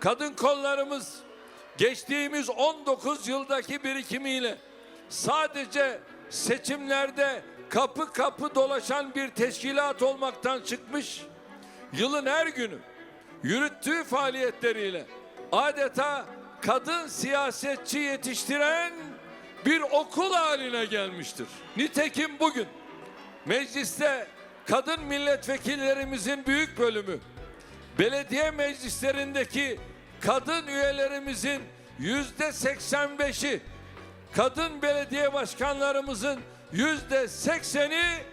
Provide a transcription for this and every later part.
Kadın kollarımız geçtiğimiz 19 yıldaki birikimiyle sadece seçimlerde kapı kapı dolaşan bir teşkilat olmaktan çıkmış, yılın her günü yürüttüğü faaliyetleriyle adeta kadın siyasetçi yetiştiren bir okul haline gelmiştir. Nitekim bugün mecliste kadın milletvekillerimizin büyük bölümü belediye meclislerindeki kadın üyelerimizin yüzde 85'i kadın belediye başkanlarımızın yüzde 80'i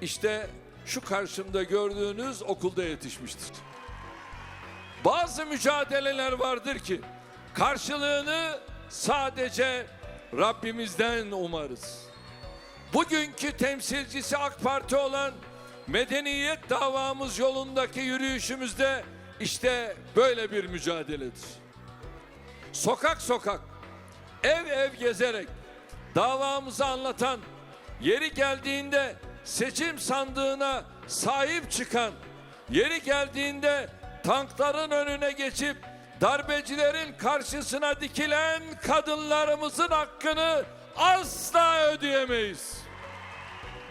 işte şu karşımda gördüğünüz okulda yetişmiştir. Bazı mücadeleler vardır ki karşılığını sadece Rabbimizden umarız. Bugünkü temsilcisi AK Parti olan medeniyet davamız yolundaki yürüyüşümüzde işte böyle bir mücadeledir. Sokak sokak, ev ev gezerek davamızı anlatan, yeri geldiğinde seçim sandığına sahip çıkan, yeri geldiğinde tankların önüne geçip darbecilerin karşısına dikilen kadınlarımızın hakkını asla ödeyemeyiz.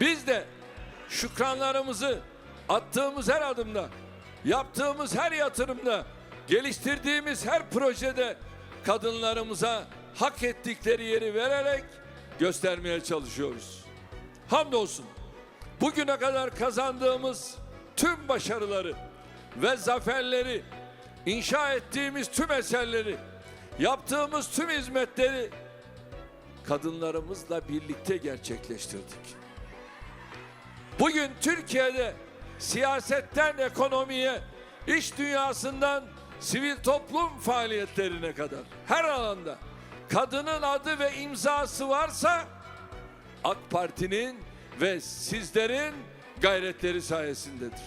Biz de şükranlarımızı attığımız her adımda, yaptığımız her yatırımda, geliştirdiğimiz her projede kadınlarımıza hak ettikleri yeri vererek göstermeye çalışıyoruz. Hamdolsun bugüne kadar kazandığımız tüm başarıları ve zaferleri, inşa ettiğimiz tüm eserleri, yaptığımız tüm hizmetleri kadınlarımızla birlikte gerçekleştirdik. Bugün Türkiye'de siyasetten ekonomiye, iş dünyasından sivil toplum faaliyetlerine kadar her alanda kadının adı ve imzası varsa AK Parti'nin ve sizlerin gayretleri sayesindedir.